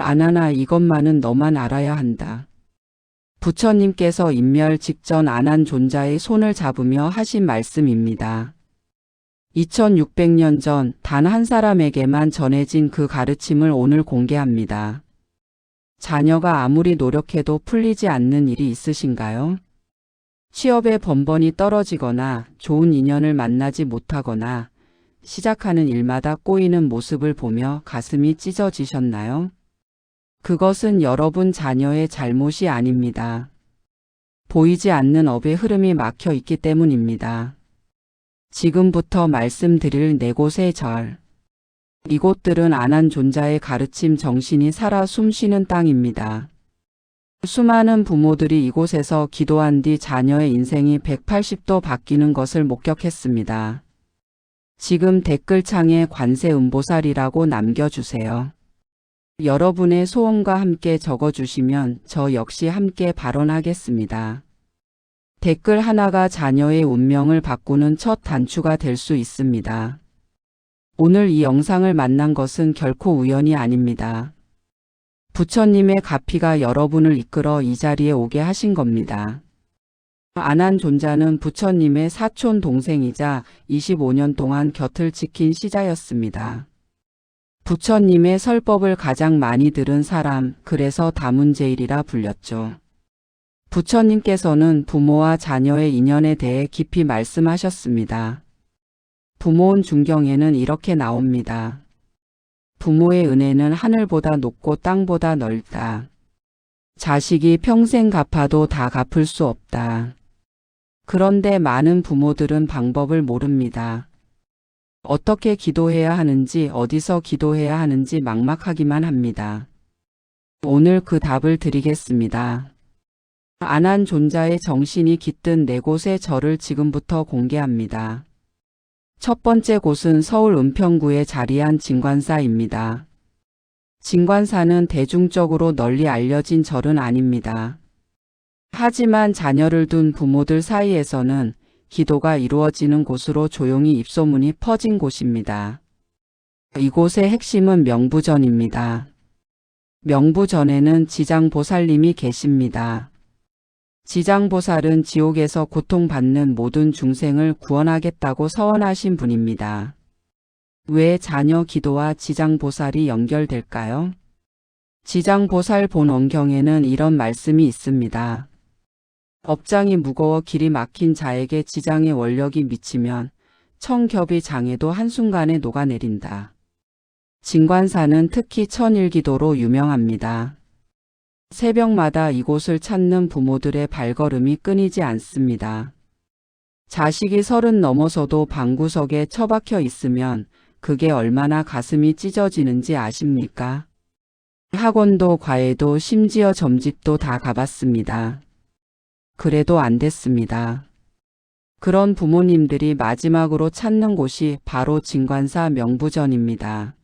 아나나 이것만은 너만 알아야 한다. 부처님께서 인멸 직전 안 한 존자의 손을 잡으며 하신 말씀입니다. 2600년 전 단 한 사람에게만 전해진 그 가르침을 오늘 공개합니다. 자녀가 아무리 노력해도 풀리지 않는 일이 있으신가요? 취업에 번번이 떨어지거나 좋은 인연을 만나지 못하거나 시작하는 일마다 꼬이는 모습을 보며 가슴이 찢어지셨나요? 그것은 여러분 자녀의 잘못이 아닙니다. 보이지 않는 업의 흐름이 막혀 있기 때문입니다. 지금부터 말씀드릴 네 곳의 절. 이곳들은 안한 존자의 가르침 정신이 살아 숨쉬는 땅입니다. 수많은 부모들이 이곳에서 기도한 뒤 자녀의 인생이 180도 바뀌는 것을 목격했습니다. 지금 댓글창에 관세음보살이라고 남겨주세요. 여러분의 소원과 함께 적어주시면 저 역시 함께 발언하겠습니다. 댓글 하나가 자녀의 운명을 바꾸는 첫 단추가 될 수 있습니다. 오늘 이 영상을 만난 것은 결코 우연이 아닙니다. 부처님의 가피가 여러분을 이끌어 이 자리에 오게 하신 겁니다. 안한 존자는 부처님의 사촌 동생이자 25년 동안 곁을 지킨 시자였습니다. 부처님의 설법을 가장 많이 들은 사람, 그래서 다문제일이라 불렸죠. 부처님께서는 부모와 자녀의 인연에 대해 깊이 말씀하셨습니다. 부모운 중경에는 이렇게 나옵니다. 부모의 은혜는 하늘보다 높고 땅보다 넓다. 자식이 평생 갚아도 다 갚을 수 없다. 그런데 많은 부모들은 방법을 모릅니다. 어떻게 기도해야 하는지 어디서 기도해야 하는지 막막하기만 합니다. 오늘 그 답을 드리겠습니다. 안한 존자의 정신이 깃든 네 곳의 절을 지금부터 공개합니다. 첫 번째 곳은 서울 은평구에 자리한 진관사입니다. 진관사는 대중적으로 널리 알려진 절은 아닙니다. 하지만 자녀를 둔 부모들 사이에서는 기도가 이루어지는 곳으로 조용히 입소문이 퍼진 곳입니다. 이곳의 핵심은 명부전입니다. 명부전에는 지장보살님이 계십니다. 지장보살은 지옥에서 고통받는 모든 중생을 구원하겠다고 서원하신 분입니다. 왜 자녀 기도와 지장보살이 연결될까요? 지장보살 본원경에는 이런 말씀이 있습니다. 업장이 무거워 길이 막힌 자에게 지장의 원력이 미치면 청겹이 장에도 한순간에 녹아내린다. 진관사는 특히 천일기도로 유명합니다. 새벽마다 이곳을 찾는 부모들의 발걸음이 끊이지 않습니다. 자식이 서른 넘어서도 방구석에 처박혀 있으면 그게 얼마나 가슴이 찢어지는지 아십니까? 학원도 과외도 심지어 점집도 다 가봤습니다. 그래도 안 됐습니다. 그런 부모님들이 마지막으로 찾는 곳이 바로 진관사 명부전입니다.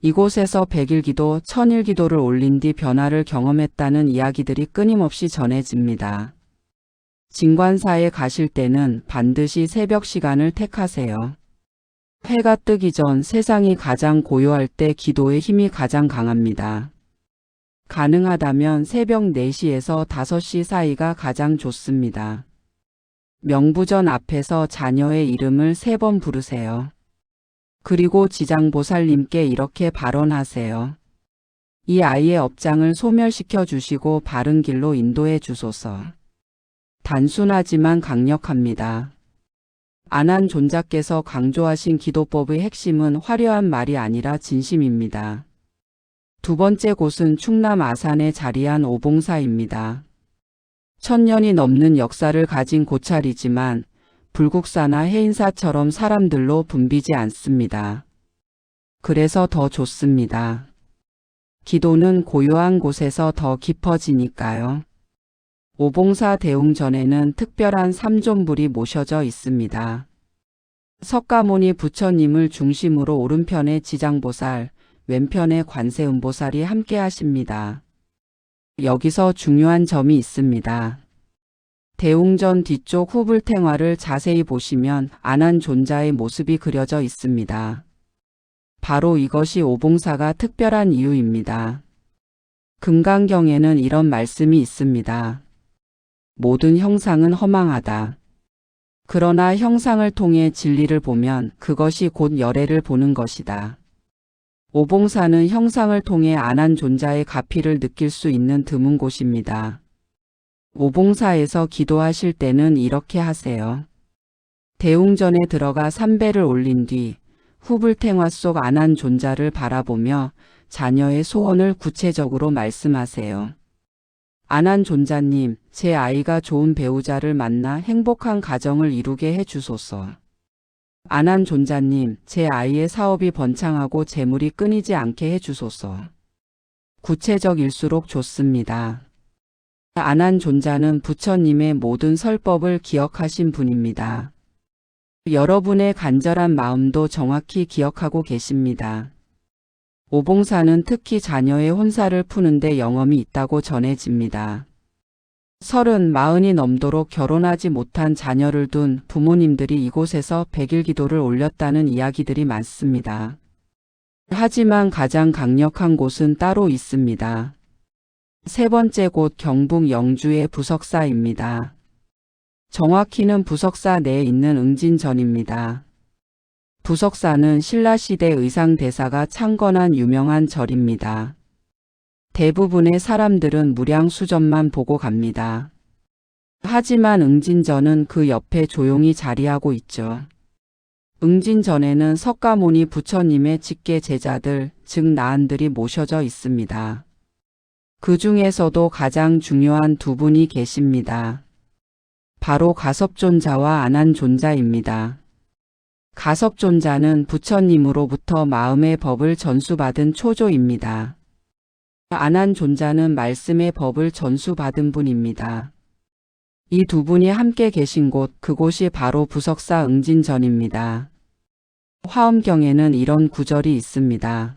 이곳에서 백일기도, 천일기도를 올린 뒤 변화를 경험했다는 이야기들이 끊임없이 전해집니다. 진관사에 가실 때는 반드시 새벽 시간을 택하세요. 해가 뜨기 전 세상이 가장 고요할 때 기도의 힘이 가장 강합니다. 가능하다면 새벽 4시에서 5시 사이가 가장 좋습니다. 명부전 앞에서 자녀의 이름을 세 번 부르세요. 그리고 지장보살님께 이렇게 발언하세요. 이 아이의 업장을 소멸시켜 주시고 바른 길로 인도해 주소서. 단순하지만 강력합니다. 안한 존자께서 강조하신 기도법의 핵심은 화려한 말이 아니라 진심입니다. 두 번째 곳은 충남 아산에 자리한 오봉사입니다. 천년이 넘는 역사를 가진 고찰이지만 불국사나 해인사처럼 사람들로 붐비지 않습니다. 그래서 더 좋습니다. 기도는 고요한 곳에서 더 깊어지니까요. 오봉사 대웅전에는 특별한 삼존불이 모셔져 있습니다. 석가모니 부처님을 중심으로 오른편에 지장보살, 왼편에 관세음보살이 함께 하십니다. 여기서 중요한 점이 있습니다. 대웅전 뒤쪽 후불탱화를 자세히 보시면 안한 존자의 모습이 그려져 있습니다. 바로 이것이 오봉사가 특별한 이유입니다. 금강경에는 이런 말씀이 있습니다. 모든 형상은 허망하다. 그러나 형상을 통해 진리를 보면 그것이 곧 열애를 보는 것이다. 오봉사는 형상을 통해 안한 존자의 가피를 느낄 수 있는 드문 곳입니다. 오봉사에서 기도하실 때는 이렇게 하세요. 대웅전에 들어가 삼배를 올린 뒤 후불탱화 속 안한 존자를 바라보며 자녀의 소원을 구체적으로 말씀하세요. 안한 존자님, 제 아이가 좋은 배우자를 만나 행복한 가정을 이루게 해주소서. 안한 존자님, 제 아이의 사업이 번창하고 재물이 끊이지 않게 해주소서. 구체적일수록 좋습니다. 안한 존자는 부처님의 모든 설법을 기억하신 분입니다. 여러분의 간절한 마음도 정확히 기억하고 계십니다. 오봉사는 특히 자녀의 혼사를 푸는데 영험이 있다고 전해집니다. 서른, 마흔이 넘도록 결혼하지 못한 자녀를 둔 부모님들이 이곳에서 백일 기도를 올렸다는 이야기들이 많습니다. 하지만 가장 강력한 곳은 따로 있습니다. 세 번째 곳 경북 영주의 부석사입니다. 정확히는 부석사 내에 있는 응진전입니다. 부석사는 신라시대 의상대사가 창건한 유명한 절입니다. 대부분의 사람들은 무량수전만 보고 갑니다. 하지만 응진전은 그 옆에 조용히 자리하고 있죠. 응진전에는 석가모니 부처님의 직계 제자들, 즉 나한들이 모셔져 있습니다. 그 중에서도 가장 중요한 두 분이 계십니다. 바로 가섭존자와 안한존자입니다. 가섭존자는 부처님으로부터 마음의 법을 전수받은 초조입니다. 안한 존자는 말씀의 법을 전수받은 분입니다. 이 두 분이 함께 계신 곳, 그곳이 바로 부석사 응진전입니다. 화엄경에는 이런 구절이 있습니다.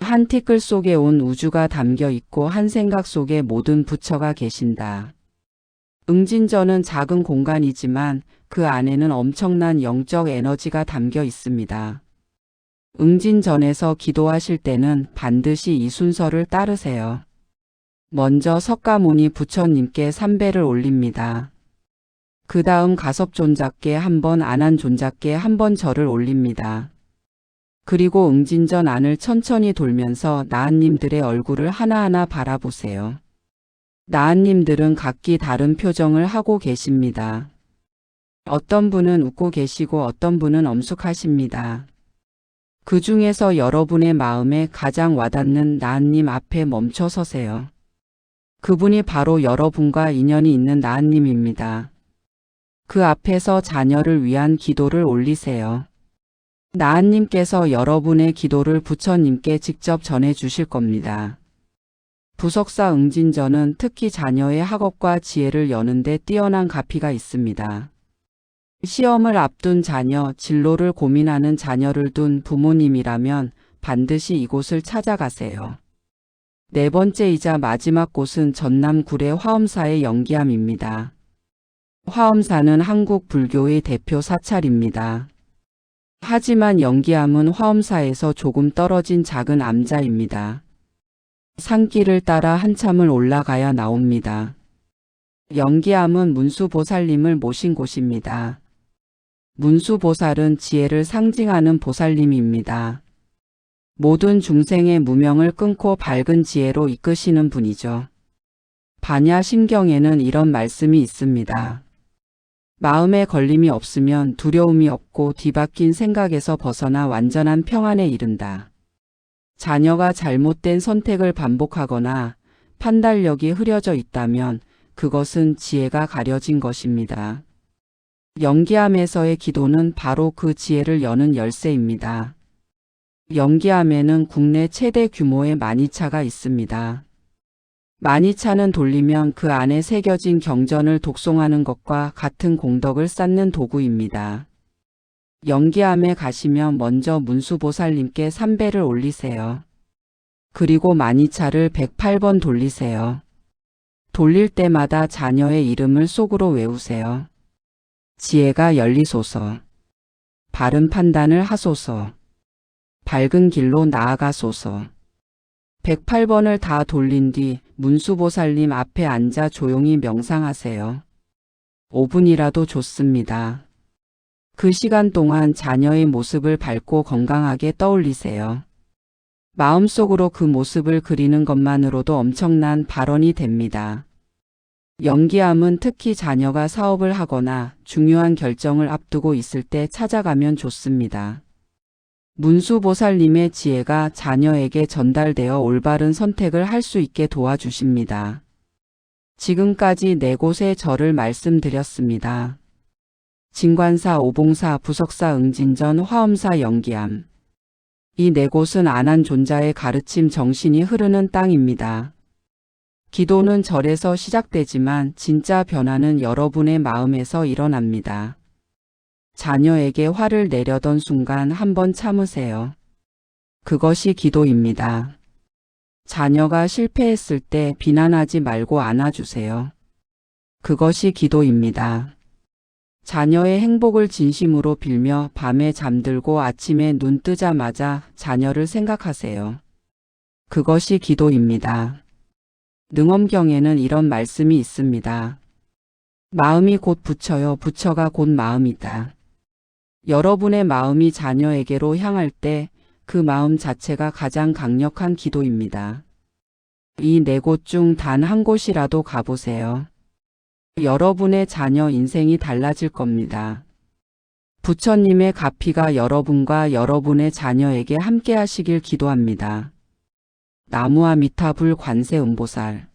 한 티끌 속에 온 우주가 담겨 있고 한 생각 속에 모든 부처가 계신다. 응진전은 작은 공간이지만 그 안에는 엄청난 영적 에너지가 담겨 있습니다. 응진전에서 기도하실 때는 반드시 이 순서를 따르세요. 먼저 석가모니 부처님께 삼배를 올립니다. 그 다음 가섭존자께 한 번, 안한존자께 한 번 절을 올립니다. 그리고 응진전 안을 천천히 돌면서 나한님들의 얼굴을 하나하나 바라보세요. 나한님들은 각기 다른 표정을 하고 계십니다. 어떤 분은 웃고 계시고 어떤 분은 엄숙하십니다. 그 중에서 여러분의 마음에 가장 와닿는 나한님 앞에 멈춰 서세요. 그분이 바로 여러분과 인연이 있는 나한님입니다. 그 앞에서 자녀를 위한 기도를 올리세요. 나한님께서 여러분의 기도를 부처님께 직접 전해 주실 겁니다. 부석사 응진전은 특히 자녀의 학업과 지혜를 여는데 뛰어난 가피가 있습니다. 시험을 앞둔 자녀, 진로를 고민하는 자녀를 둔 부모님이라면 반드시 이곳을 찾아가세요. 네 번째이자 마지막 곳은 전남 구례 화엄사의 영기암입니다. 화엄사는 한국 불교의 대표 사찰입니다. 하지만 영기암은 화엄사에서 조금 떨어진 작은 암자입니다. 산길을 따라 한참을 올라가야 나옵니다. 영기암은 문수보살님을 모신 곳입니다. 문수보살은 지혜를 상징하는 보살님입니다. 모든 중생의 무명을 끊고 밝은 지혜로 이끄시는 분이죠. 반야심경에는 이런 말씀이 있습니다. 마음에 걸림이 없으면 두려움이 없고 뒤바뀐 생각에서 벗어나 완전한 평안에 이른다. 자녀가 잘못된 선택을 반복하거나 판단력이 흐려져 있다면 그것은 지혜가 가려진 것입니다. 연기암에서의 기도는 바로 그 지혜를 여는 열쇠입니다. 연기암에는 국내 최대 규모의 마니차가 있습니다. 마니차는 돌리면 그 안에 새겨진 경전을 독송하는 것과 같은 공덕을 쌓는 도구입니다. 연기암에 가시면 먼저 문수보살님께 삼배를 올리세요. 그리고 마니차를 108번 돌리세요. 돌릴 때마다 자녀의 이름을 속으로 외우세요. 지혜가 열리소서. 바른 판단을 하소서. 밝은 길로 나아가소서. 108번을 다 돌린 뒤 문수보살님 앞에 앉아 조용히 명상하세요. 5분이라도 좋습니다. 그 시간 동안 자녀의 모습을 밝고 건강하게 떠올리세요. 마음속으로 그 모습을 그리는 것만으로도 엄청난 발언이 됩니다. 연기함은 특히 자녀가 사업을 하거나 중요한 결정을 앞두고 있을 때 찾아가면 좋습니다. 문수보살님의 지혜가 자녀에게 전달되어 올바른 선택을 할 수 있게 도와주십니다. 지금까지 네 곳의 절을 말씀드렸습니다. 진관사, 오봉사, 부석사, 응진전, 화엄사, 연기암. 이 네 곳은 안한 존자의 가르침 정신이 흐르는 땅입니다. 기도는 절에서 시작되지만 진짜 변화는 여러분의 마음에서 일어납니다. 자녀에게 화를 내려던 순간 한번 참으세요. 그것이 기도입니다. 자녀가 실패했을 때 비난하지 말고 안아주세요. 그것이 기도입니다. 자녀의 행복을 진심으로 빌며 밤에 잠들고 아침에 눈 뜨자마자 자녀를 생각하세요. 그것이 기도입니다. 능엄경에는 이런 말씀이 있습니다. 마음이 곧 부처요, 부처가 곧 마음이다. 여러분의 마음이 자녀에게로 향할 때 그 마음 자체가 가장 강력한 기도입니다. 이 네 곳 중 단 한 곳이라도 가보세요. 여러분의 자녀 인생이 달라질 겁니다. 부처님의 가피가 여러분과 여러분의 자녀에게 함께 하시길 기도합니다. 나무아미타불 관세음보살